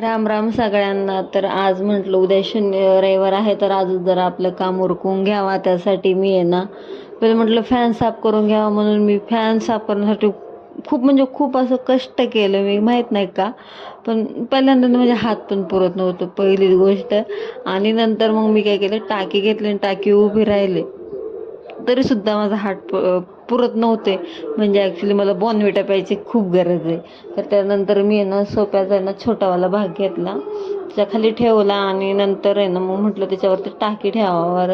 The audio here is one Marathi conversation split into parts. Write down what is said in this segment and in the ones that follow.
राम राम सगळ्यांना. तर आज म्हटलं उद्या शनि रविवार आहे तर आज जरा आपलं काम उरकून घ्यावा त्यासाठी मी आहे ना. पहिले म्हटलं फॅन साफ करून घ्यावा म्हणून मी फॅन साफ करण्यासाठी खूप म्हणजे खूप असं कष्ट केलं मी माहीत नाही का. पण पहिल्यांदा म्हणजे हात पण पुरत नव्हतं पहिलीच गोष्ट. आणि नंतर मग मी काय केलं टाकी घेतली आणि टाकी उभी राहिले. तरीसुद्धा माझा हात प- पुरत नव्हते. म्हणजे ॲक्च्युली मला बॉनविटा प्यायची खूप गरज आहे. तर त्यानंतर मी आहे ना सोप्याचा आहे ना छोटावाला भाग घेतला. त्याच्याखाली ठेवला आणि नंतर आहे ना मग म्हटलं त्याच्यावरती टाकी ठेवावर.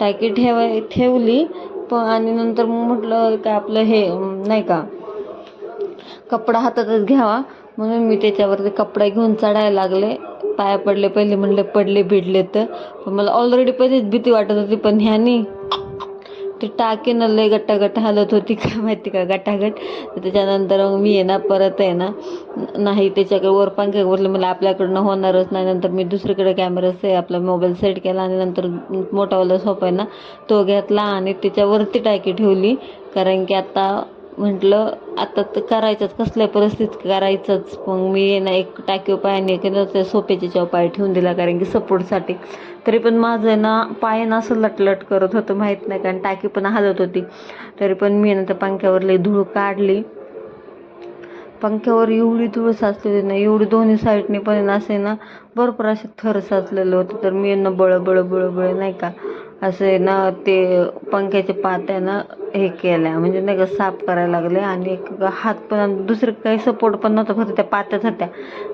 टाकी ठेवाय ठेवली पण आणि नंतर मग म्हटलं काय आपलं हे नाही का कपडा हातातच घ्यावा. म्हणून मी त्याच्यावरती कपडा घेऊन चढायला लागले. पाया पडले पहिले म्हणले पडले भिडले तर पण मला ऑलरेडी पहिलेच भीती वाटत होती पण ह्यानी ती टाकीनं लय गट्टागट हलत होती का माहिती का? गटागट. त्याच्यानंतर मग मी आहे ना परत आहे ना नाही त्याच्याकडे वर पंख्या बोललं मला आपल्याकडनं होणारच नाही. नंतर मी दुसरीकडे आहे आपला मोबाईल सेट केला आणि नंतर मोठावाला सोपा आहे ना तो घेतला आणि त्याच्यावरती टाकी ठेवली. कारण की आता म्हटलं आता तर करायचंच कसल्या परिस्थितीत करायचंच? मग मी आहे ना एक टाकीवर पायाने केलं त्या सोप्याच्या पाय ठेवून दिला कारण की सपोर्टसाठी. तरी पण माझं आहे ना पाय ना असं लटलट करत होतं माहीत नाही कारण टाकी पण हालत होती. तरी पण मी ना त्या पंख्यावर लई धूळ काढली. पंख्यावर एवढी धूळ साचलेली ना एवढी दोन्ही साईडने पण आहे ना असे ना भरपूर असे थर साचलेले होते. तर मी ना बळ बळ बळ बळ नाही का असे ना ते पंख्याच्या पात्यानं हे केल्या. म्हणजे नाही का साफ करायला लागले आणि एक हात पण दुसरं काही सपोर्ट पण नव्हतं फक्त त्या पात्याच होत्या.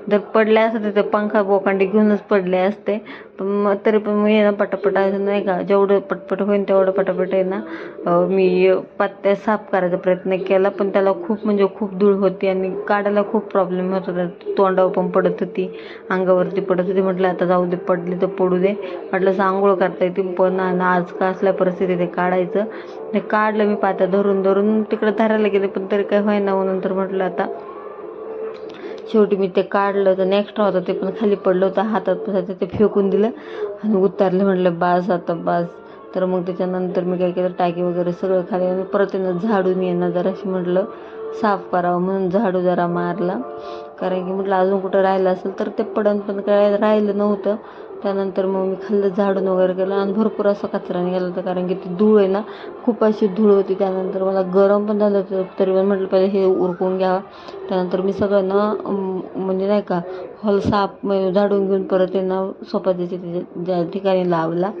जर पडल्या असते तर पंखा बोकांडी घेऊनच पडले असते. पण मग तरी पण मी आहे ना पटापट असं नाही का जेवढं पटपट होईल तेवढं पटापट आहे ना मी पात्या साफ करायचा प्रयत्न केला. पण त्याला खूप म्हणजे खूप धूळ होती आणि काढायला खूप प्रॉब्लेम होत होता. तोंडावर पण पडत होती अंगावरती पडत होती. म्हटलं आता जाऊ दे पडली तर पडू दे. म्हटलं असं आंघोळ करता येते पण ना आज का असल्या परिस्थितीत ते काढायचं. ते काढलं मी पात्या धरून धरून तिकडे धरायला गेले पण तरी काय होईना नंतर म्हटलं आता. शेवटी मी ते काढलं तर नेक्स्ट होतं ते पण खाली पडलं होतं हातात पसायचं ते फेकून दिलं आणि उतारलं म्हटलं बास आता बास. तर मग त्याच्यानंतर मी काय केलं टाकी वगैरे सगळं खाली आणि परत येणं झाडून येणं जराशी म्हटलं साफ करावं म्हणून झाडू जरा मारला. कारण की म्हटलं अजून कुठं राहिलं असेल तर ते पडन पण काय राहिलं नव्हतं. त्यानंतर मग मी खाल्लं झाडून वगैरे केलं आणि भरपूर असा कचरा निघाला होता. कारण की ती धूळ आहे ना खूप अशी धूळ होती. त्यानंतर मला गरम पण झालं होतं तरी पण म्हटलं पहिले हे उरकून घ्यावं. त्यानंतर मी सगळं ना म्हणजे नाही का हॉल साफ म्हणजे झाडून घेऊन परत यांना ना ज्या ठिकाणी लावला.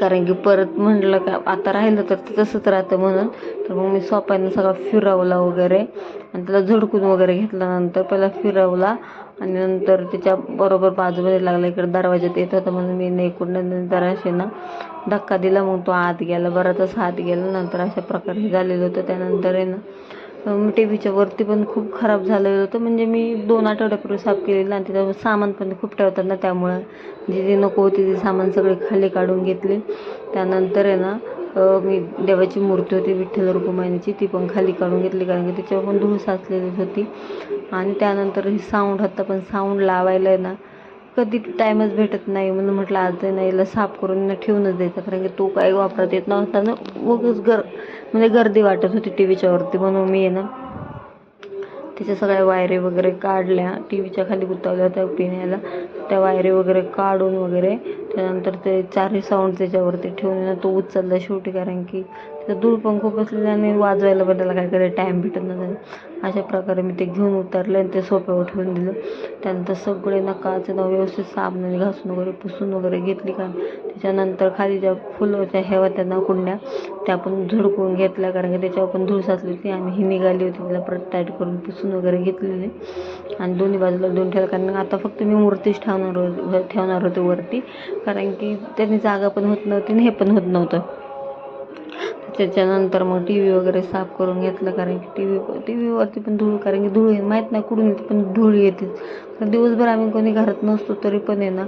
कारण की परत म्हटलं का आता राहिलं तर ते तसंच राहतं म्हणून. तर मग मी सोप्यानं सगळा फिरवला वगैरे. आणि त्याला झडकून वगैरे घेतल्यानंतर पहिला फिरवला. आणि नंतर त्याच्या बरोबर बाजूमध्ये लागला इकडे दरवाज्यात येत होता म्हणून मी नाही इकडून जराशे ना धक्का दिला मग तो आत गेला बराचसा आत गेला. नंतर अशा प्रकारे झालेलं होतं. त्यानंतर आहे ना टी व्हीच्या वरती पण खूप खराब झालेलं होतं. म्हणजे मी दोन आठवड्यापूर्वी साफ केलेलं आणि तिथं सामान पण खूप ठेवतात ना त्यामुळं जी जी नको होती ती सामान सगळे खाली काढून घेतले. त्यानंतर आहे ना मी देवाची मूर्ती होती विठ्ठल रुक्माईची ती पण खाली काढून घेतली कारण की त्याच्यावर पण धूळ साचलेली होती. आणि त्यानंतर ही साऊंड आता पण साऊंड लावायला आहे ना कधी टाईमच भेटत नाही. म्हणून म्हटलं आज नाही याला साफ करून ना ठेवूनच द्यायचा. कारण की तो काही वापरत येत नव्हता ना. उगाच गर म्हणजे गर्दी वाटत होती टी व्हीच्या वरती. म्हणून मी आहे ना त्याच्या सगळ्या वायरी वगैरे काढल्या. टी व्हीच्या खाली गुंतवल्या होत्या पिण्याला. त्या वायरी वगैरे काढून वगैरे त्यानंतर ते चारही साऊंड त्याच्यावरती ठेवून तो उचलला शेवटी कारण की तर धूळ पण खूप असलेला आणि वाजवायला पण त्याला काय करायला टाईम भेटत नव्हता. अशा प्रकारे मी ते घेऊन उतरले आणि ते सोप्यावर ठेवून दिलं. त्यानंतर सगळे ना काच व्यवस्थित साबणाने घासून वगैरे पुसून वगैरे घेतली का? त्याच्यानंतर खाली ज्या फुलं होत्या हे होत्या ना कुंड्या त्या पण झुडकून घेतल्या कारण की त्याच्यावर पण धूळ साचली होती आणि ही निघाली होती. तिला परत टाईट करून पुसून वगैरे घेतलेली. आणि दोन्ही बाजूला दोन ठेवलं कारण आता फक्त मी मूर्तीच ठेवणार ठेवणार होते वरती. कारण की त्यांनी जागा पण होत नव्हती आणि हे पण होत नव्हतं. त्याच्यानंतर मग टी व्ही वगैरे साफ करून घेतलं कारण की टी व्ही टी व्हीवरती पण धूळ कारण की धूळ माहीत नाही कुठून येते पण धूळ येतेच दिवसभर आम्ही कोणी घरात नसतो तरी पण आहे ना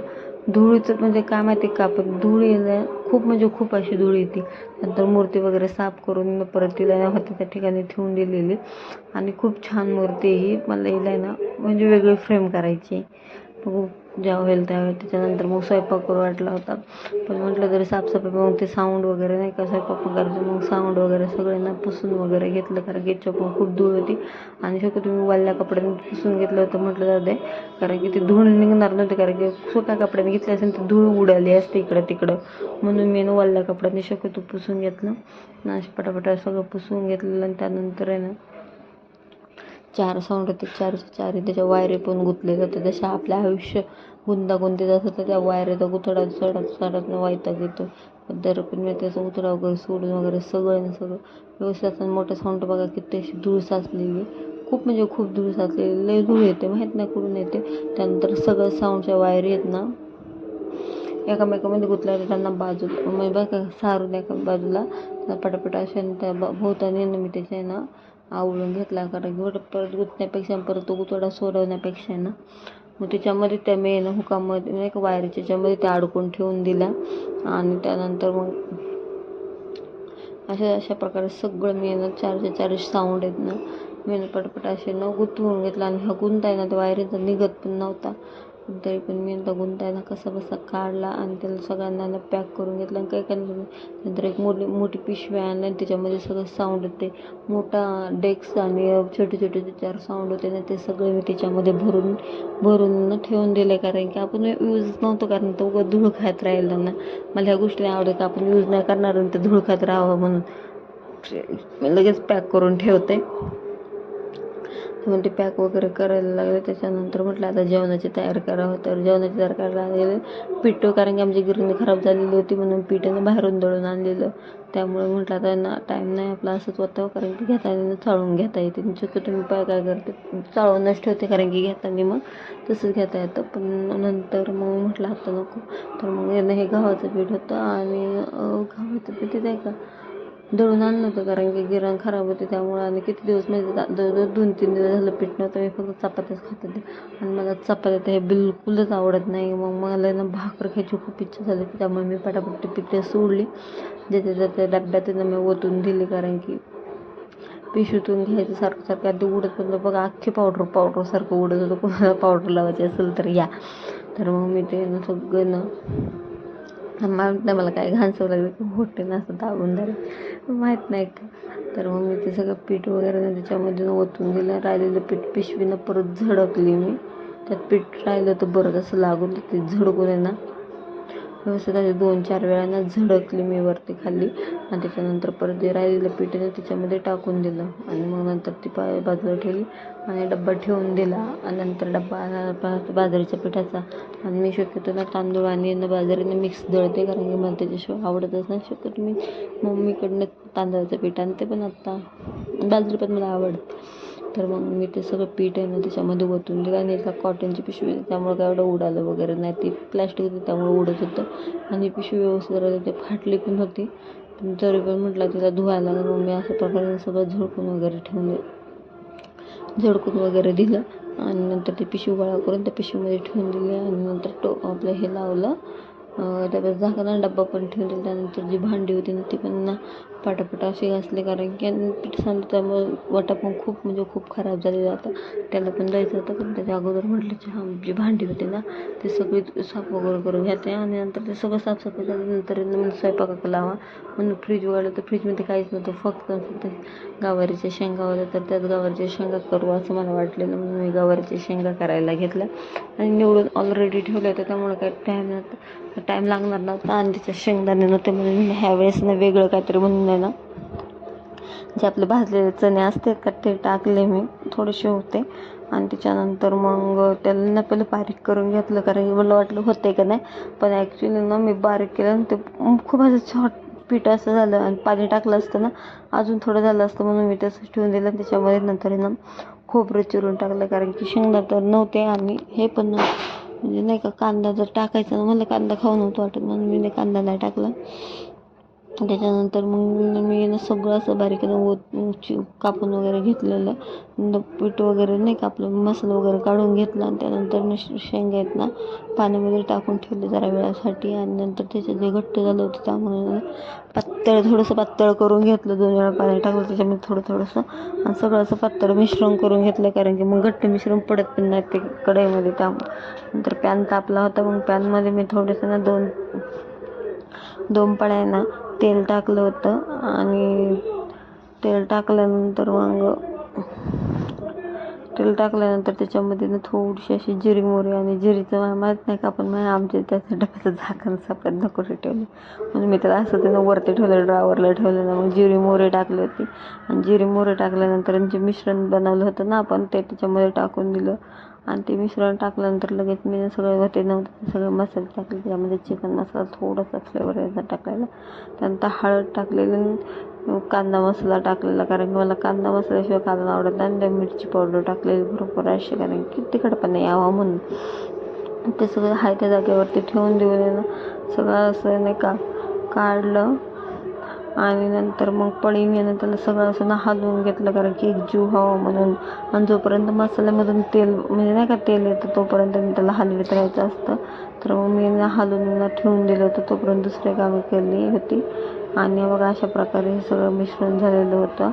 धुळीचं म्हणजे काय माहिती का पण धूळ येणं खूप म्हणजे खूप अशी धूळ येते. नंतर मूर्ती वगैरे साफ करून मग परत तिला ना त्या ठिकाणी ठेवून दिलेली. आणि खूप छान मूर्ती ही. मला हिला ना म्हणजे वेगळी फ्रेम करायची बघू. जेव्हा होईल त्यावेळी त्याच्यानंतर मग स्वयंपाक करू वाटला होता. पण म्हटलं तरी साफसफाई मग ते साऊंड वगैरे नाही का स्वयंपाक करायचं. मग साऊंड वगैरे सगळ्यांना पुसून वगैरे घेतलं. कारण की याच्यावर पण खूप धूळ होती. आणि शक्यतो मी वाल्या कपड्याने पुसून घेतलं होतं. म्हटलं जाऊ दे. कारण की ती धूळ निघणार नव्हती. कारण की सुक्या कपड्याने घेतली असेल तर धूळ उडाली असते इकडं तिकडं. म्हणून मी ना वाल्या शक्यतो पुसून घेतलं. नाश पटापटा सगळं पुसून घेतलेलं आणि त्यानंतर आहे ना चार साऊंड होते चारशे चार त्याच्या वायरी पण गुंतले जाते तशा आपलं आयुष्य गुंतागुंतीत असतं तर त्या वायरेचा गुतडा चढत चढत वैताग येतो तर पण मी त्याचा उतडा वगैरे सोडून वगैरे सगळं सगळं. व्यवस्थित असताना मोठं साऊंड बघा किती अशी धूळ साचलेली. खूप म्हणजे खूप धूळ साचलेली. लय धूळ येते माहीत नाही कुठून येते. त्यानंतर सगळं साऊंडच्या वायरी आहेत ना एकामेकामध्ये गुतल्या त्यांना बाजूला म्हणजे बघा सारून एका बाजूला. पटापट अशा त्या ब- भोवतानी मी त्याच्या ना आवळून घेतला कारण की परत गुतण्यापेक्षा गुंतण्यापेक्षा परत तो गुतवडा सोडवण्यापेक्षा ना मग त्याच्यामध्ये त्या मेन हुकामध्ये नाही का वायरीच्या त्याच्यामध्ये त्या अडकून ठेवून दिला. आणि त्यानंतर मग अशा अशा प्रकारे सगळं मी ना चारशे चारशे साऊंड आहेत ना मेन पटपट असे न गुंतवून घेतला. आणि हा गुंताय ना त्या वायरीचा निघत पण नव्हता. पण तरी पण मी ना गुंताय कसा बसा काढला आणि त्याला सगळ्यांना पॅक करून घेतलं आणि काही काही नंतर एक मोठी मोठी पिशवी आणली आणि त्याच्यामध्ये सगळं साऊंड होते मोठा डेस्क आणि छोटे छोटे त्याच्यावर चार साऊंड होते ना ते सगळे मी त्याच्यामध्ये भरून भरून ना ठेवून दिले कारण की आपण यूज नव्हतो कारण तो उगा धूळ खात राहिलं ना. मला ह्या गोष्टी आवडत आपण यूज नाही करणार आणि ते धूळ खात राहावं म्हणून. म्हणजे लगेच पॅक करून ठेवते. मग ते पॅक वगैरे करायला लागले. त्याच्यानंतर म्हटलं आता जेवणाची तयारी करावं. तर जेवणाची तयार करायला लागले पीठ कारण की आमची गिरणी खराब झालेली होती म्हणून पिठानं बाहेरून दळून आणलेलं. त्यामुळे म्हटलं आता ना टाईम नाही आपला असंच होतं कारण की घेताना चाळून घेता येते. शक्यतो तुम्ही पाय काय करते? चाळूनच ठेवते कारण की घेताना मग. तसंच घेता येतं. पण नंतर मग म्हटलं आता नको. तर मग यांना हे गव्हाचं पीठ होतं. आणि गव्हाचं पीठ आहे का? दळून आणलं होतं कारण की गिरण खराब होते त्यामुळं आणि किती दिवस म्हणजे जवळजवळ दोन तीन दिवस झालं पीठ नव्हतं मी फक्त चपात्याच खात होते. आणि मला चपात्या तर हे बिलकुलच आवडत नाही. मग मला ना भाकर खायची खूप इच्छा झाली होती त्यामुळे मी पटापट ती सोडली. ज्याच्या ज्याच्या डब्यात मी ओतून दिली कारण की पिशवीतून घ्यायचं सारखं सारखं. आधी उडत पण बघा अख्खी पावडर पावडर सारखं उडत होतं. कोणाला पावडर लावायची असेल तर या. तर मग मी ते ना सगळं ना माहीत नाही मला काय घाण सवय लागली की होते असं दाबून झालं माहीत नाही का? तर मग मी ते सगळं पीठ वगैरे त्याच्यामधून ओतून दिलं. राहिलेलं पीठ पिशवीनं परत झडकली मी. त्यात पीठ राहिलं तर बरं कसं लागून ते झडकून आहे ना व्यवस्थित असे दोन चार वेळांना झडकली मी वरती खाली. आणि त्याच्यानंतर परत जे राहिलेलं पीठ आहे त्याच्यामध्ये टाकून दिलं. आणि मग नंतर ती पा बाजूला ठेवली आणि डब्बा ठेवून दिला. आणि नंतर डब्बा बाजरीच्या पिठाचा. आणि मी शक्यतो ना तांदूळ आणि ना बाजरीने मिक्स दळते कारण की मला त्याच्याशिवाय आवडतच नाही शक्यतो. मी मम्मीकडनं तांदळाचं पीठ आणते पण आत्ता बाजरी पण मला आवडते. तर मग मी ते सगळं पीठ आहे ना त्याच्यामध्ये ओतून दिलं आणि एका कॉटनची पिशवी होती त्यामुळे काय एवढं उडालं वगैरे नाही. ती प्लॅस्टिक होती त्यामुळे उडत होतं. आणि पिशवी व्यवस्थित राहिली ते फाटली पण होती. पण तरी पण म्हटलं तिला धुवायला लागलं मग मी अशा प्रकारे सगळं झडकून वगैरे ठेवून झडकून वगैरे दिलं आणि नंतर ते पिशवी गोळा करून त्या पिशवीमध्ये ठेवून दिली आणि नंतर टो आपलं हे लावलं. त्यावेळेस झाकणं डब्बा पण ठेवून दिला. त्यानंतर जी भांडी होती ना ती पण ना पटापट असे घासली कारण की पीठ सांडलं त्यामुळे वाटा पण खूप म्हणजे खूप खराब झाले जातं त्याला पण जायचं होतं पण त्याच्या अगोदर म्हटलं की हां जी भांडी होती ना ते सगळी साफ वगैरे करून घ्यायचे आणि नंतर ते सगळं साफसफाई झाल्यानंतर मग स्वयंपाकाला लावा. म्हणून फ्रीज उघडलं तर फ्रीजमध्ये काहीच नव्हतं फक्त फक्त गावारीच्या शेंगा होत्या तर त्याच गावारीच्या शेंगा करू असं मला वाटलेलं. म्हणून मी गावारीच्या शेंगा करायला घेतल्या आणि निवडून ऑलरेडी ठेवल्या होत्या. त्यामुळे काही टाईम नव्हता. टाईम लागणार नव्हता. आणि त्याच्या शेंगदाणे नव्हते म्हणून ह्या वेळेस ना वेगळं काहीतरी म्हणून चण्याला ना जे आपले भाजलेले चणे असतात का ते टाकले मी थोडेसे होते. आणि त्याच्यानंतर मग त्याला ना पहिलं बारीक करून घेतलं कारण की मला वाटलं होते का नाही. पण ॲक्च्युली ना मी बारीक केलं आणि ते खूप असं छॉट पीठ असं झालं आणि पाणी टाकलं असतं ना अजून थोडं झालं असतं म्हणून मी तसंच ठेवून दिलं आणि त्याच्यामध्ये नंतर आहे ना खोबरं चिरून टाकलं कारण की शेंगदा तर नव्हते आणि हे पण म्हणजे नाही का कांदा जर टाकायचा ना मला कांदा खाऊ नव्हतं वाटत म्हणून मी कांदा नाही टाकला. त्याच्यानंतर मग मी ना सगळं असं बारीकनं ओत कापून वगैरे घेतलेलं. न पीठ वगैरे नाही का आपलं मसाला वगैरे काढून घेतला आणि त्यानंतर न शेंगा आहेत ना पाण्यामध्ये टाकून ठेवले जरा वेळासाठी. आणि नंतर त्याचं जे घट्ट झालं होतं त्यामुळे पातळ थोडंसं पातळ करून घेतलं. दोन वेळा पाणी टाकलं. त्याच्यामध्ये थोडं थोडंसं. आणि सगळं असं पातळ मिश्रण करून घेतलं. कारण की मग घट्ट मिश्रण पडत पण नाही ते कढईमध्ये. त्यामुळे नंतर पॅन तापला होता. मग पॅनमध्ये मी थोडंसं ना दोन दोन पळ्या ना तेल टाकलं होतं आणि तेल टाकल्यानंतर मग तेल टाकल्यानंतर त्याच्यामध्ये ना थोडीशी अशी जिरी मोरी आणि जिरीचं मला माहीत नाही का पण माझ्या आमच्या त्याच्या डब्याचं झाकण सापडत नको ठेवले. म्हणजे मी त्याला असं त्यानं वरती ठेवलं ड्रावरला ठेवलं ना मग जिरी मोरी टाकली होती. आणि जिरी मोरी टाकल्यानंतर जे मिश्रण बनवलं होतं ना आपण ते त्याच्यामध्ये टाकून दिलं. आणि ते मिश्रण टाकल्यानंतर लगेच मी सगळे होते नव्हतं सगळे मसाले टाकले. त्यामध्ये चिकन मसाला थोडासा फ्लेवर यायचा टाकायला. त्यानंतर हळद टाकलेली कांदा मसाला टाकलेला कारण की मला कांदा मसाल्याशिवाय कांदा आवडत नाही. आणि त्या मिरची पावडर टाकलेली भरपूर अशी कारण की तिखटपणा यावा म्हणून. ते सगळं हाय त्या जागेवरती ठेवून देऊन सगळं असं नाही का काढलं. आणि नंतर मग पळीने ना त्याला सगळं असं ना हलवून घेतलं कारण की एक जीव हवा म्हणून. आणि जोपर्यंत मसाल्यामधून तेल म्हणजे नाही का तेल येतं तोपर्यंत मी त्याला हलवीत राहायचं असतं. तर मग मी ना हलवून ठेवून दिलं होतं तोपर्यंत दुसरे कामं केली होती. आणि बघा अशा प्रकारे हे सगळं मिश्रण झालेलं होतं.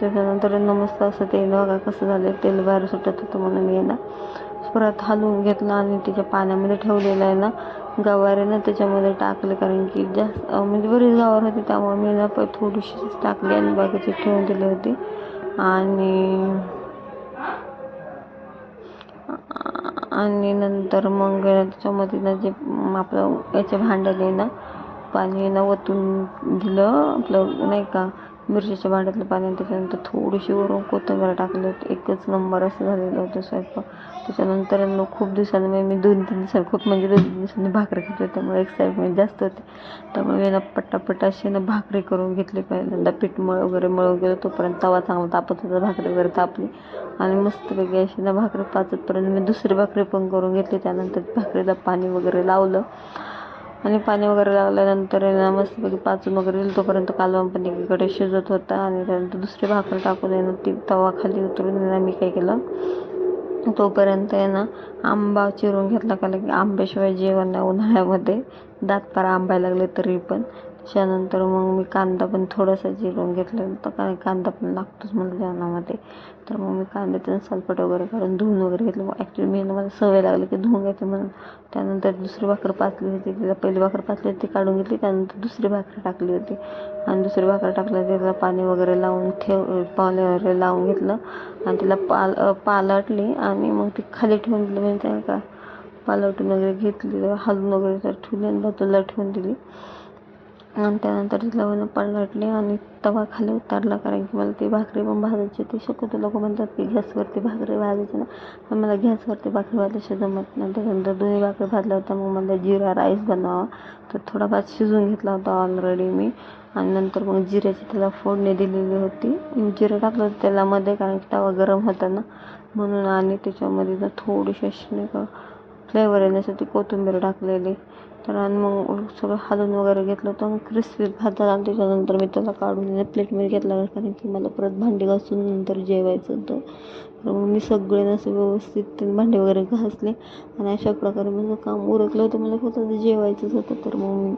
त्याच्यानंतर ना मस्त असं तेल बघा कसं झालं तेल बाहेर सुटत होतं म्हणून मी ना परत हलवून घेतलं आणि त्याच्या पाण्यामध्ये ठेवलेलं आहे ना. गवारे ना त्याच्यामध्ये टाकले कारण की जास्त म्हणजे बरीच गवार होती त्यामुळे मी ना प थोडीशीच टाकली आणि बाकीची ठेवून दिली होती. आणि आणि नंतर मग त्याच्यामध्ये ना जे आपलं याचे भांड्याने ना पाणी ना ओतून दिलं आपलं नाही का मिरचीच्या भांड्यातलं पाणी त्याच्यानंतर थोडीशी वरून कोथिंबीर टाकली होती. एकच नंबर असं झालेलं होतं स्वयंपाक. त्याच्यानंतर मग खूप दिवसांनी मी दोन तीन दिवसांनी खूप म्हणजे दोन तीन दिवसांनी भाकरी घेतली त्यामुळे एक्साइटमेंट जास्त होते. त्यामुळे मी ना पटापट अशी ना भाकरी करून घेतली. पहिल्यांदा पीठ मळ वगैरे मळून गेलं तोपर्यंत तवा चांगला तापत होता भाकरी वगैरे तापली. आणि मस्तपैकी अशी ना भाकरी पाचतपर्यंत मी दुसरी भाकरी पण करून घेतली. त्यानंतर भाकरीला पाणी वगैरे लावलं. आणि पाणी वगैरे लागल्यानंतर ना मस्तपैकी पाचून वगैरे येईल तोपर्यंत कालवण पण एकीकडे शिजत होता आणि त्यानंतर दुसरी भाकर टाकून येणं ती तवा खाली उतरून आहे ना मी काय केलं तोपर्यंत आहे ना आंबा चिरून घेतला. कारण की आंब्याशिवाय जेवण उन्हाळ्यामध्ये. दात पारा आंबायला लागले तरी पण त्याच्यानंतर मग मी कांदा पण थोडासा चिरून घेतला. होता कारण कांदा पण लागतोच म्हणलं जेवणामध्ये. तर मग मी कांद्याचं सलपट वगैरे काढून धुवून वगैरे घेतलं. मग ॲक्च्युली मी मला सवय लागली की धुवून घ्यायचं म्हणून. त्यानंतर दुसरी भाकर पाचली होती. तिला पहिली भाकर पाचली होती ती काढून घेतली. त्यानंतर दुसरी भाकर टाकली होती. आणि दुसरी भाकर टाकलं त्याला पाणी वगैरे लावून ठेव पाणी वगैरे लावून घेतलं. आणि तिला पाल पालटली आणि मग ती खाली ठेवून दिली. म्हणजे का पालटून वगैरे घेतली हलून वगैरे तर ठेवली आणि बाजूला ठेवून दिली. आणि त्यानंतर तिला मला पलटली आणि तवा खाली उतारला कारण की मला ती भाकरी पण भाजायची होती. शक्यतो लोक म्हणतात की गॅसवरती भाकरी भाजायची ना. पण मला गॅसवरती भाकरी भाजायची जमत नाही. त्याच्यानंतर दोन्ही भाकरी भाजल्या होत्या. मग मला जिरा राईस बनवावा. तर थोडा भात शिजवून घेतला होता ऑलरेडी मी. आणि नंतर मग जिऱ्याची त्याला फोडणी दिलेली होती. जिरं टाकलं होतं त्याला मध्ये कारण की तवा गरम होता ना. म्हणून आणि त्याच्यामध्ये ना थोडीशी अशी नाही का फ्लेवर येण्यासाठी कोथिंबीर टाकलेली. तर आणि मग सगळं हलवून वगैरे घेतलं होतं. मग क्रिस्पी भात आणि त्याच्यानंतर मी त्याला काढून प्लेटमध्ये घेतला कारण की मला परत भांडी घासून नंतर जेवायचं होतं. तर मग मी सगळे नसे व्यवस्थित भांडे वगैरे घासले. आणि अशा प्रकारे माझं काम उरकलं होतं. मला फक्त जेवायचंच होतं. तर मग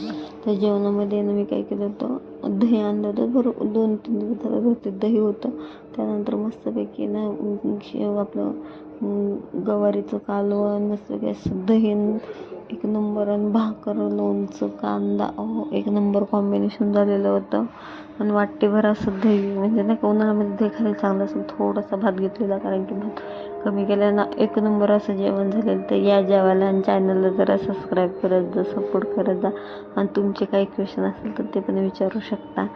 मी त्या जेवणामध्ये ना मी काय केलं होतं. दही आणलं होतं. बरोबर दोन तीन दिवस झालं होते दही होतं. त्यानंतर मस्तपैकी ना आपलं गवारीचं कालवण मस्तपैकी असं दही एक नंबर आणि भाकर लोणचं कांदा अहो एक नंबर कॉम्बिनेशन झालेलं होतं. आणि वाटेभर असं दही म्हणजे नाही का उन्हाळ्यामध्ये दही खायला चांगलं असं थोडासा भात घेतलेला कारण की भात कमी केल्यानं एक नंबर असं जेवण झालेलं. तर या जेवायला आणि चॅनलला जरा सबस्क्राईब करत जा सपोर्ट करत जा. आणि तुमचे काही क्वेश्चन असेल तर ते पण विचारू शकता.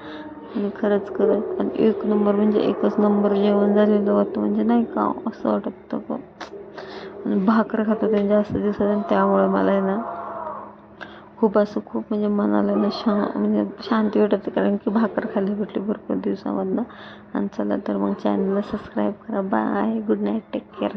आणि खरंच करत आणि एक नंबर म्हणजे एकच नंबर जेवण झालेलं होतं म्हणजे नाही का असं वाटत आणि भाकर खातो त्यांनी जास्त दिवसात आणि त्यामुळे मला आहे ना खूप असं खूप म्हणजे मनाला ना शा म्हणजे शांती वाटत होती. कारण की भाकर खाल्ली भेटली भरपूर दिवसामधनं. आणि चला तर मग चॅनलला सबस्क्राईब करा. Bye good night take care